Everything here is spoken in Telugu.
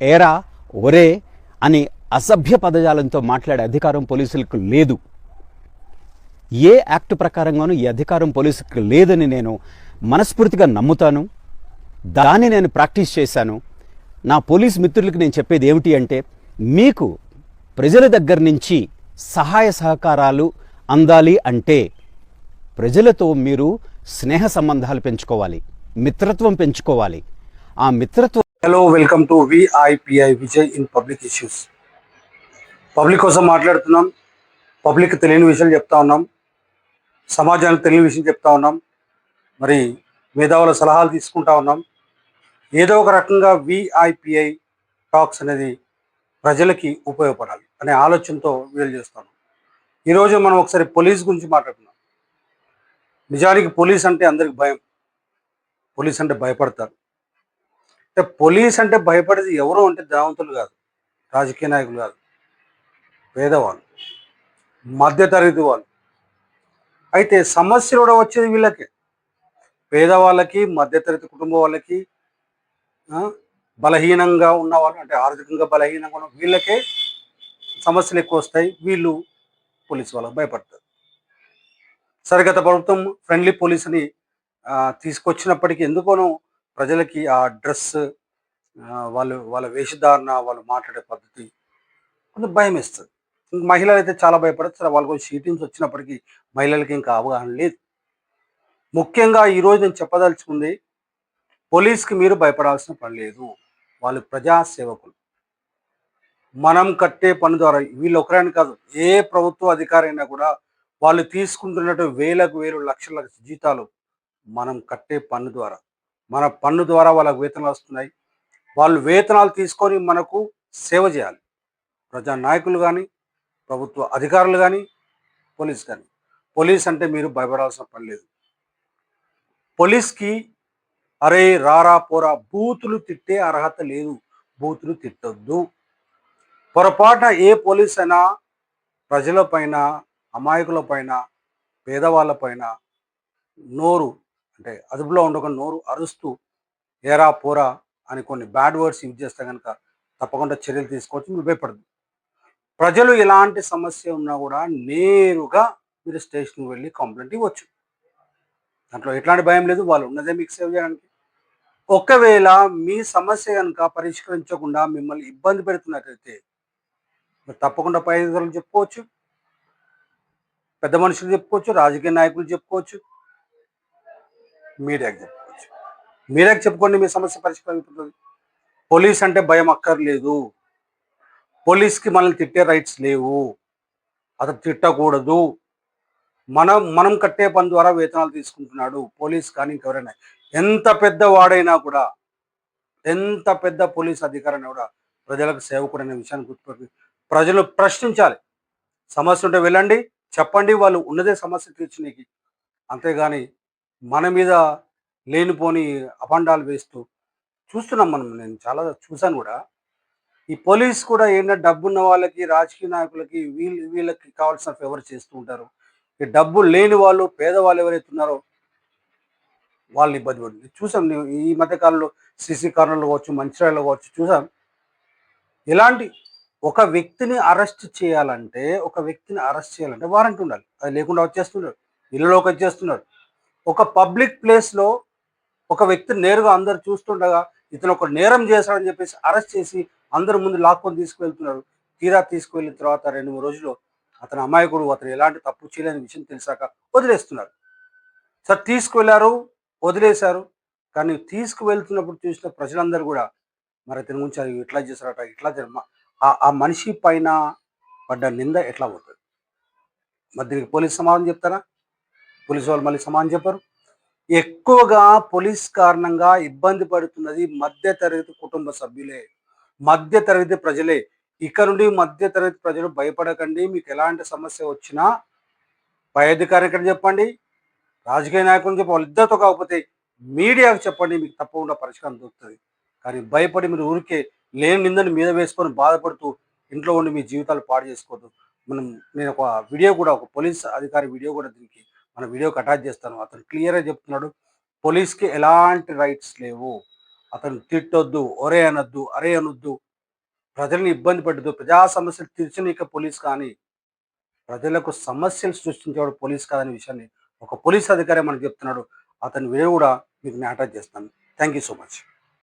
ఏరా ఒరే అని అసభ్య పదజాలంతో మాట్లాడే అధికారం పోలీసులకు లేదు. ఏ యాక్ట్ ప్రకారంగానూ ఈ అధికారం పోలీసులకు లేదని నేను మనస్ఫూర్తిగా నమ్ముతాను. దాన్ని నేను ప్రాక్టీస్ చేశాను. నా పోలీస్ మిత్రులకు నేను చెప్పేది ఏమిటి అంటే మీకు ప్రజల దగ్గర నుంచి సహాయ సహకారాలు అందాలి అంటే ప్రజలతో మీరు స్నేహ సంబంధాలు పెంచుకోవాలి మిత్రత్వం పెంచుకోవాలి. ఆ మిత్రత్వం hello welcome to విఐపిఐ Vijay in public issues public కోసం మాట్లాడుతున్నాం. పబ్లిక్ తెలియని విషయాలు చెప్తా ఉన్నాం. సమాజానికి తెలియని విషయం చెప్తా ఉన్నాం. మరి మేధావుల సలహాలు తీసుకుంటా ఉన్నాం. ఏదో ఒక రకంగా విఐపిఐ టాక్స్ అనేది ప్రజలకి ఉపయోగపడాలి అనే ఆలోచనతో వీలు చేస్తాను. ఈరోజు మనం ఒకసారి పోలీస్ గురించి మాట్లాడుతున్నాం నిజానికి పోలీస్ అంటే అందరికి భయం. పోలీస్ అంటే భయపడతారు. అంటే పోలీస్ అంటే భయపడేది ఎవరు అంటే ధనవంతులు కాదు రాజకీయ నాయకులు కాదు పేదవాళ్ళు మధ్యతరగతి వాళ్ళు. అయితే సమస్యలు కూడా వచ్చేది వీళ్ళకి. పేదవాళ్ళకి మధ్యతరగతి కుటుంబ వాళ్ళకి బలహీనంగా ఉన్న వాళ్ళు అంటే ఆర్థికంగా బలహీనంగా ఉన్న వీళ్ళకే సమస్యలు ఎక్కువ వస్తాయి. వీళ్ళు పోలీసు వాళ్ళకి భయపడతారు. సరే గత ప్రభుత్వం ఫ్రెండ్లీ పోలీసుని తీసుకొచ్చినప్పటికీ ఎందుకోనో ప్రజలకి ఆ డ్రెస్ వాళ్ళు వాళ్ళ వేషధారణ వాళ్ళు మాట్లాడే పద్ధతి కొంచెం భయం వేస్తుంది. మహిళలు అయితే చాలా భయపడతారు సరే వాళ్ళకి షీటింగ్స్ వచ్చినప్పటికీ మహిళలకి ఇంకా అవగాహన లేదు. ముఖ్యంగా ఈరోజు నేను చెప్పదలుచుకుంది పోలీస్కి మీరు భయపడాల్సిన పని లేదు. వాళ్ళు ప్రజాసేవకులు. మనం కట్టే పని ద్వారా వీళ్ళు ఒకరని కాదు ఏ ప్రభుత్వ అధికారి అయినా కూడా వాళ్ళు తీసుకుంటున్నట్టు వేలకు వేలు లక్షల జీతాలు మనం కట్టే పన్ను ద్వారా మన పన్ను ద్వారా వాళ్ళకి వేతనాలు వస్తున్నాయి. వాళ్ళు వేతనాలు తీసుకొని మనకు సేవ చేయాలి. ప్రజా నాయకులు కానీ ప్రభుత్వ అధికారులు కానీ పోలీస్ కానీ పోలీస్ అంటే మీరు భయపడాల్సిన పని లేదు. పోలీస్కి అరే రారా పోరా బూతులు తిట్టే అర్హత లేదు. బూతులు తిట్టొద్దు. పొరపాటున ఏ పోలీస్ అయినా ప్రజల పైన అమాయకుల పైన పేదవాళ్ళ పైన నోరు అంటే అదుపులో ఉండకుండా నోరు అరుస్తూ ఏరా పోరా అని కొన్ని బ్యాడ్ వర్డ్స్ యూజ్ చేస్తే కనుక తప్పకుండా చర్యలు తీసుకోవచ్చు మీరు భయపడదు ప్రజలు ఎలాంటి సమస్య ఉన్నా కూడా నేరుగా మీరు స్టేషన్కి వెళ్ళి కంప్లైంట్ ఇవ్వచ్చు. దాంట్లో ఎట్లాంటి భయం లేదు వాళ్ళు ఉన్నదే మీకు సేవ్ చేయడానికి. ఒకవేళ మీ సమస్య కనుక పరిష్కరించకుండా మిమ్మల్ని ఇబ్బంది పెడుతున్నట్లయితే మీరు తప్పకుండా పై అధికారులు చెప్పుకోవచ్చు పెద్ద మనుషులు చెప్పుకోవచ్చు రాజకీయ నాయకులు చెప్పుకోవచ్చు మీడియాకి చెప్పుకోవచ్చు. మీడియాకి చెప్పుకోండి మీ సమస్య పరిష్కారం అయిపోతుంది. పోలీస్ అంటే భయం అక్కర్లేదు. పోలీస్కి మనల్ని తిట్టే రైట్స్ లేవు. అతను తిట్టకూడదు. మనం మనం కట్టే పని ద్వారా వేతనాలు తీసుకుంటున్నాడు. పోలీస్ కానీ ఇంకెవరైనా. ఎంత పెద్ద వాడైనా కూడా ఎంత పెద్ద పోలీస్ అధికారైనా కూడా ప్రజలకు సేవకుడు అనే విషయాన్ని గుర్తుపెట్టి ప్రజలు ప్రశ్నించాలి. సమస్య ఉంటే వెళ్ళండి చెప్పండి. వాళ్ళు ఉన్నదే సమస్య తీర్చడానికి అంతేగాని మన మీద లేనిపోని అపండాలు వేస్తూ చూస్తున్నాం మనం. నేను చాలా చూశాను కూడా. ఈ పోలీస్ కూడా ఏంటంటే డబ్బున్న వాళ్ళకి రాజకీయ నాయకులకి వీళ్ళు వీళ్ళకి కావాల్సిన ఫేవర్ చేస్తూ ఉంటారు. ఈ డబ్బు లేని వాళ్ళు పేదవాళ్ళు ఎవరైతే ఉన్నారో వాళ్ళు ఇబ్బంది పడుతుంది. చూసాం నేను ఈ మధ్యకాలంలో సీసీ కార్నర్లు కావచ్చు మంచిర్యాలలో కావచ్చు చూసాం ఇలాంటి ఒక వ్యక్తిని అరెస్ట్ చేయాలంటే ఒక వ్యక్తిని అరెస్ట్ చేయాలంటే వారంటీ ఉండాలి. అది లేకుండా వచ్చేస్తున్నారు ఇళ్ళలోకి వచ్చేస్తున్నారు ఒక పబ్లిక్ ప్లేస్లో ఒక వ్యక్తి నేరుగా అందరు చూస్తుండగా ఇతను ఒక నేరం చేశాడని చెప్పేసి అరెస్ట్ చేసి అందరి ముందు లాక్కొని తీసుకువెళ్తున్నారు. తీరా తీసుకువెళ్ళిన తర్వాత రెండు మూడు రోజులు అతను అమాయకుడు అతను ఎలాంటి తప్పు చేయలేని విషయం తెలిసాక వదిలేస్తున్నారు. సార్ తీసుకువెళ్ళారు వదిలేశారు కానీ తీసుకువెళ్తున్నప్పుడు చూసిన ప్రజలందరూ కూడా మరి అతని గురించి అది ఇట్లా చేశారట ఇట్లా ఆ- ఆ మనిషి పైన పడ్డ నింద ఎట్లా పోతుంది? మరి దీనికి పోలీస్ సమాధానం చెప్తారా? పోలీసు వాళ్ళు మళ్ళీ సమానం చెప్పారు. ఎక్కువగా పోలీస్ కారణంగా ఇబ్బంది పడుతున్నది మధ్య తరగతి కుటుంబ సభ్యులే. మధ్య తరగతి ప్రజలే. ఇక్కడ నుండి మధ్య తరగతి ప్రజలు భయపడకండి. మీకు ఎలాంటి సమస్య వచ్చినా పై అధికారి ఇక్కడ చెప్పండి. రాజకీయ నాయకులు చెప్పి వాళ్ళిద్దరితో కాకపోతే మీడియాకు చెప్పండి. మీకు తప్పకుండా పరిష్కారం దొరుకుతుంది. కానీ భయపడి మీరు ఊరికే లేని నిందని మీద వేసుకొని బాధపడుతూ ఇంట్లో ఉండి మీ జీవితాలు పాడు చేసుకోవద్దు. మనం నేను ఒక వీడియో కూడా ఒక పోలీస్ అధికారి వీడియో కూడా దీనికి మన వీడియోకి అటాచ్ చేస్తాను. అతను క్లియర్గా చెప్తున్నాడు పోలీస్కి ఎలాంటి రైట్స్ లేవు. అతను తిట్టొద్దు ఒరే అనొద్దు అరే అనొద్దు. ప్రజల్ని ఇబ్బంది పెట్టదు ప్రజా సమస్యలు తీర్చనీక పోలీస్ కానీ ప్రజలకు సమస్యలు సృష్టించేవాడు పోలీస్ కాదనే విషయాన్ని ఒక పోలీస్ అధికారి మనకు చెప్తున్నాడు. అతని వీడియో కూడా మీకు మ్యాటర్ చేస్తాను. Thank you so much.